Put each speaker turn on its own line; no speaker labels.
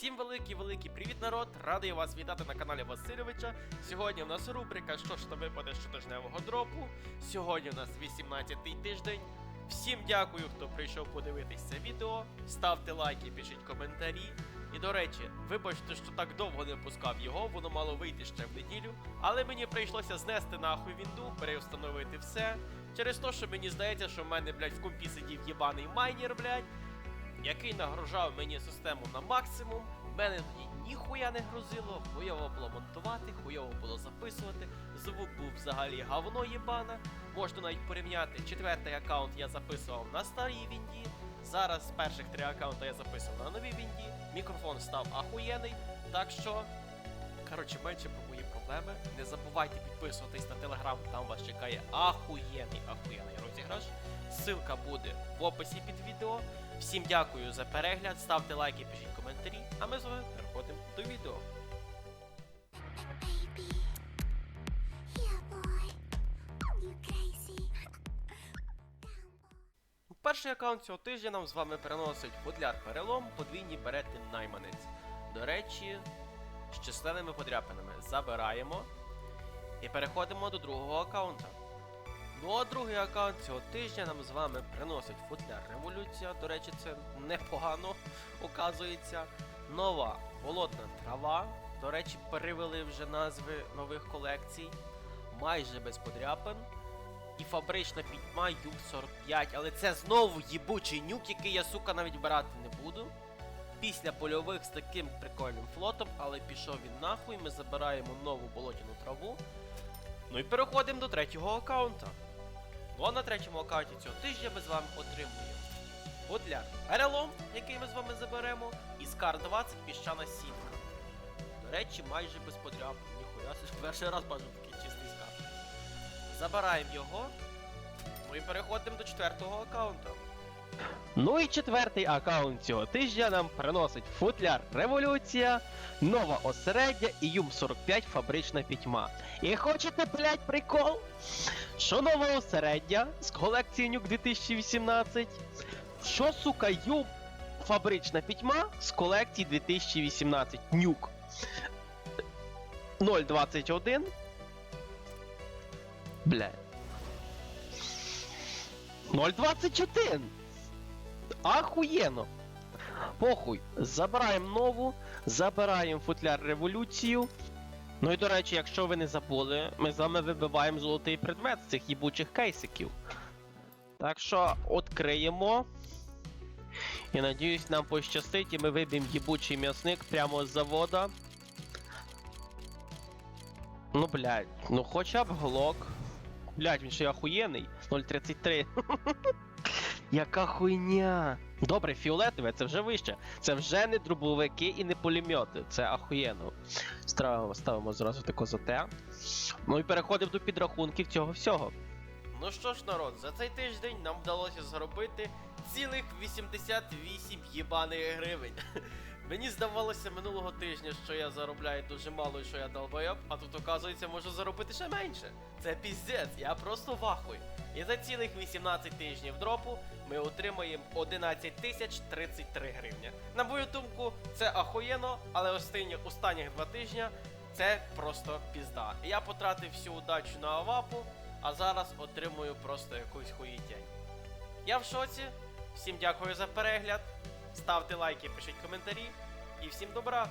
Всім великий-великий привіт, народ! Радий вас вітати на каналі Васильовича. Сьогодні у нас рубрика Що ж то випаде щотижневого дропу. Сьогодні у нас 18-й тиждень. Всім дякую, хто прийшов подивитись це відео. Ставте лайки, пишіть коментарі. І до речі, вибачте, що так довго не пускав його, воно мало вийти ще в неділю. Але мені прийшлося знести нахуй вінду, переустановити все. Через те, що мені здається, що в мене, блядь, в компі сидів єбаний майнер, блядь який нагружав мені систему на максимум. Мене тоді ніхуя не грузило, хуйово було монтувати, хуйово було записувати. Звук був взагалі говно єбана. Можна навіть порівняти. Четвертий аккаунт я записував на старій вінді. Зараз перших три аккаунта я записував на новій вінді. Мікрофон став ахуєний. Так що, коротше, менше мої проблеми. Не забувайте підписуватись на телеграм, там вас чекає ахуєнний, ахуєнний розіграш. Ссылка буде в описі під відео. Всім дякую за перегляд, ставте лайки, пишіть коментарі, а ми з вами переходимо до відео. Перший аккаунт цього тижня нам з вами переносить футляр перелом, подвійні берети найманець. До речі, з численними подряпинами забираємо і переходимо до другого аккаунта. Ну а другий аккаунт цього тижня нам з вами приносить футляр революція. До речі, це непогано оказується. Нова болотна трава. До речі, перевели вже назви нових колекцій. Майже без подряпин. І фабрична пітьма Юг 45, але це знову їбучий нюк, який я, сука, навіть брати не буду. Після польових з таким прикольним флотом, але пішов він нахуй, ми забираємо нову болотяну траву. Ну і переходимо до третього аккаунта. Ну а на третьому аккаунті цього тижня ми з вами отримуємо Подляр Перелом, який ми з вами заберемо, і Скар 20 піщана сітка. До речі, майже без подряпин. Ніхуя, перший раз бачу такий чистий скар. Забираємо його. Ну і переходимо до четвертого аккаунта.
Ну і четвертий аккаунт цього тижня нам приносить футляр Революція, нова осереддя і Юм 45 фабрична пітьма. І хочете, блять, прикол? Що нове осереддя з колекції Нюк 2018? Що, сука, Юм фабрична пітьма з колекції 2018 Нюк 021? Блять. 021! Ахуєно! Похуй, забираємо нову, забираємо футляр революцію. Ну і до речі, якщо ви не забули, ми з вами вибиваємо золотий предмет з цих їбучих кейсиків. Так що відкриємо. І надіюсь, нам пощастить, і ми виб'ємо їбучий м'ясник прямо з завода. Ну, блядь, ну хоча б глок. Блядь, він ще й ахуєнний. 0.33. Яка хуйня! Добре, фіолетове, це вже вище. Це вже не дробовики і не пулемети. Це ахуєнно. Ставимо, ставимо зразу тако за те. Ну і переходимо до підрахунків цього всього.
Ну що ж, народ, за цей тиждень нам вдалося заробити цілих 88 єбаних гривень. Мені здавалося минулого тижня, що я заробляю дуже мало і що я долбойоб, а тут оказується можу заробити ще менше. Це піздець, я просто вахую. І за цілих 18 тижнів дропу ми отримаємо 11 тисяч 33 гривня. На мою думку, це ахуєнно, але останні, останніх два тижня це просто пізда. Я потратив всю удачу на авапу, а зараз отримую просто якусь хуїтянь. Я в шоці. Всім дякую за перегляд. Ставте лайки, пишіть коментарі. І всім добра!